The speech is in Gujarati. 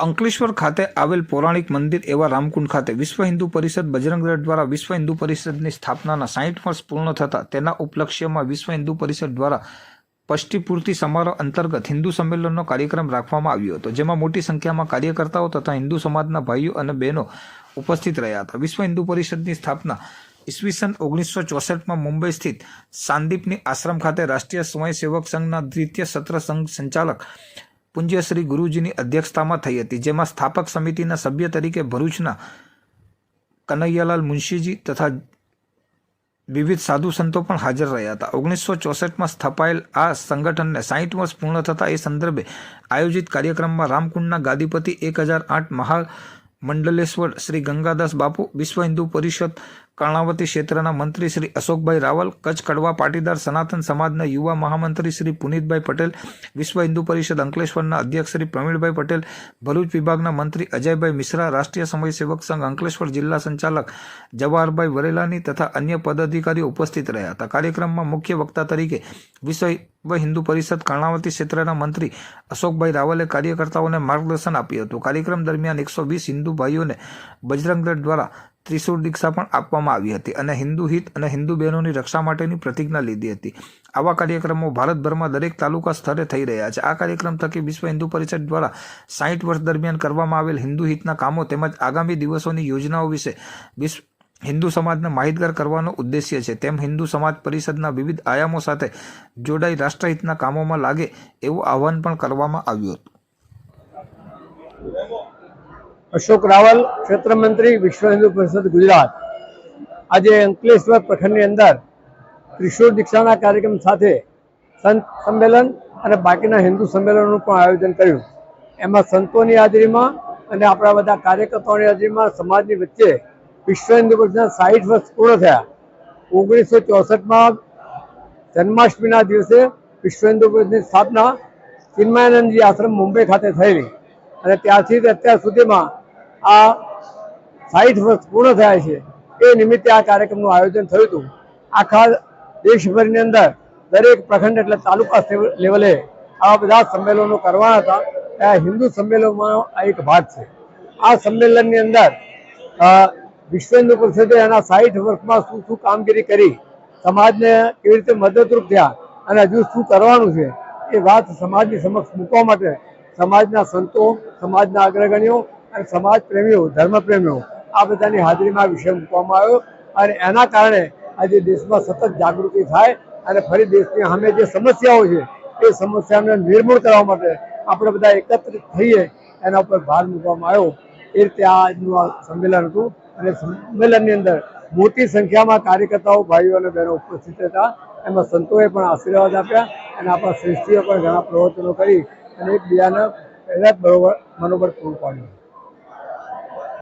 અંકલેશ્વર ખાતે આવેલ પૌરાણિક મંદિર એવા રામકુંડ ખાતે વિશ્વ હિન્દુ પરિષદ બજરંગ દ્વારા વિશ્વ હિન્દુ પરિષદની સ્થાપનાના સાહીઠ વર્ષ પૂર્ણ થતા તેના ઉપલક્ષ્યમાં વિશ્વ હિન્દુ પરિષદ દ્વારા પષ્ટિપૂર્તિ સમારોહ અંતર્ગત હિન્દુ સંમેલનનો કાર્યક્રમ રાખવામાં આવ્યો હતો, જેમાં મોટી સંખ્યામાં કાર્યકર્તાઓ તથા હિન્દુ સમાજના ભાઈઓ અને બહેનો ઉપસ્થિત રહ્યા હતા. વિશ્વ હિન્દુ પરિષદની સ્થાપના ઈસવીસન ઓગણીસો ચોસઠમાં મુંબઈ સ્થિત સાંદીપની આશ્રમ ખાતે રાષ્ટ્રીય સ્વયંસેવક સંઘના દ્વિતીય સત્ર સંઘ સંચાલક પૂજ્ય શ્રી ગુરુજીની અધ્યક્ષતામાં થઈ હતી, જેમાં સ્થાપક સમિતિના સભ્ય તરીકે ભરૂચના કનૈયાલાલ મુનશીજી તથા વિવિધ સાધુ સંતો પણ હાજર રહ્યા હતા. ઓગણીસો ચોસઠમાં સ્થપાયેલ આ સંગઠનને સાહીઠ વર્ષ પૂર્ણ થતા એ સંદર્ભે આયોજિત કાર્યક્રમમાં રામકુંડના ગાદીપતિ એક હજાર આઠ મહામંડલેશ્વર શ્રી ગંગાદાસ બાપુ, વિશ્વ હિન્દુ પરિષદ કર્ણાવતી ક્ષેત્રના મંત્રી શ્રી અશોકભાઈ રાવલ, કચ્છ કડવા પાટીદાર સનાતન સમાજના યુવા મહામંત્રી શ્રી પુનિતભાઈ પટેલ, વિશ્વ હિન્દુ પરિષદ અંકલેશ્વરના અધ્યક્ષ શ્રી પ્રવીણભાઈ પટેલ, ભરૂચ વિભાગના મંત્રી અજયભાઈ મિશ્રા, રાષ્ટ્રીય સમય સેવક સંઘ અંકલેશ્વર જિલ્લા સંચાલક જવાહરભાઈ વરેલાની તથા અન્ય પદાધિકારીઓ ઉપસ્થિત રહ્યા હતા. કાર્યક્રમમાં મુખ્ય વક્તા તરીકે વિશ્વ હિન્દુ પરિષદ કર્ણાવતી ક્ષેત્રના મંત્રી અશોકભાઈ રાવલે કાર્યકર્તાઓને માર્ગદર્શન આપ્યું હતું. કાર્યક્રમ દરમિયાન એકસો વીસ હિન્દુ ભાઈઓને બજરંગ દ્વારા ત્રિશુળ દીક્ષા પણ આપવામાં આવી હતી અને હિન્દુ હિત અને હિન્દુ બહેનોની રક્ષા માટેની પ્રતિજ્ઞા લીધી હતી. આવા કાર્યક્રમો ભારતભરમાં દરેક તાલુકા સ્તરે થઈ રહ્યા છે. આ કાર્યક્રમ થકી વિશ્વ હિન્દુ પરિષદ દ્વારા સાહીઠ વર્ષ દરમિયાન કરવામાં આવેલ હિન્દુ હિતના કામો તેમજ આગામી દિવસોની યોજનાઓ વિશે વિશ્વ હિન્દુ સમાજને માહિતગાર કરવાનો ઉદ્દેશ્ય છે. તેમ હિન્દુ સમાજ પરિષદના વિવિધ આયામો સાથે જોડાઈ રાષ્ટ્રહિતના કામોમાં લાગે એવું આહવાન પણ કરવામાં આવ્યું હતું. અશોક રાવલ, ક્ષેત્ર મંત્રી, વિશ્વ હિન્દુ પરિષદ, ગુજરાત. આજે અંકલેશ્વર પ્રખંડની અંદર ત્રિશુળ દીક્ષાના કાર્યક્રમ સાથે સંત સંમેલન અને બાકીના હિન્દુ સંમેલનનું પણ આયોજન કર્યું. એમાં સંતોની હાજરીમાં અને આપણા બધા કાર્યકર્તાઓની હાજરીમાં સમાજની વચ્ચે વિશ્વ હિન્દુ પરિષદના સાહીઠ વર્ષ પૂર્ણ થયા. ઓગણીસો ચોસઠમાં જન્માષ્ટમીના દિવસે વિશ્વ હિન્દુ પરિષદની સ્થાપના ચિન્મયાનંદજી આશ્રમ મુંબઈ ખાતે થયેલી. અને ત્યારથી અત્યાર સુધીમાં આ સાહીઠ વર્ષ પૂર્ણ થયા છે. એ નિમિત્તે આ કાર્યક્રમનું આયોજન થયું હતું. આખા દેશભરની અંદર દરેક પ્રખંડ એટલે તાલુકા લેવલે આવા બધા સંમેલનો કરવાના હતા. આ હિન્દુ સંમેલનમાં એક ભાગ છે. આ સંમેલનની અંદર અ, વિશ્વ હિન્દુ પરિષદે એના સાહીઠ વર્ષમાં શું શું કામગીરી કરી સમાજને કેવી રીતે મદદરૂપ થયા અને હજુ શું કરવાનું છે એ વાત સમાજની સમક્ષ મૂકવા માટે સમાજના સંતો સમાજના અગ્રગણ્યો અને સમાજ પ્રેમીઓ ધર્મ પ્રેમીઓ આ બધાની હાજરીમાં આ વિષય મૂકવામાં આવ્યો અને એના કારણે આજે દેશમાં સતત જાગૃતિ થાય અને ફરી દેશની સામે જે સમસ્યાઓ છે, એ સમસ્યાને નિર્મૂળ કરવા માટે આપણે બધા એકત્રિત થઈએ એના ઉપર ભાર મૂકવામાં આવ્યો. એ રીતે આજનું આ સંમેલન હતું અને સંમેલનની અંદર મોટી સંખ્યામાં કાર્યકર્તાઓ, ભાઈઓ અને બહેનો ઉપસ્થિત હતા એમાં સંતોએ પણ આશીર્વાદ આપ્યા અને આપણા શ્રેષ્ઠીઓ પણ ઘણા પ્રવચનો કરી અને એકબીજાને બરોબર મનોબળ પૂરું પાડ્યું.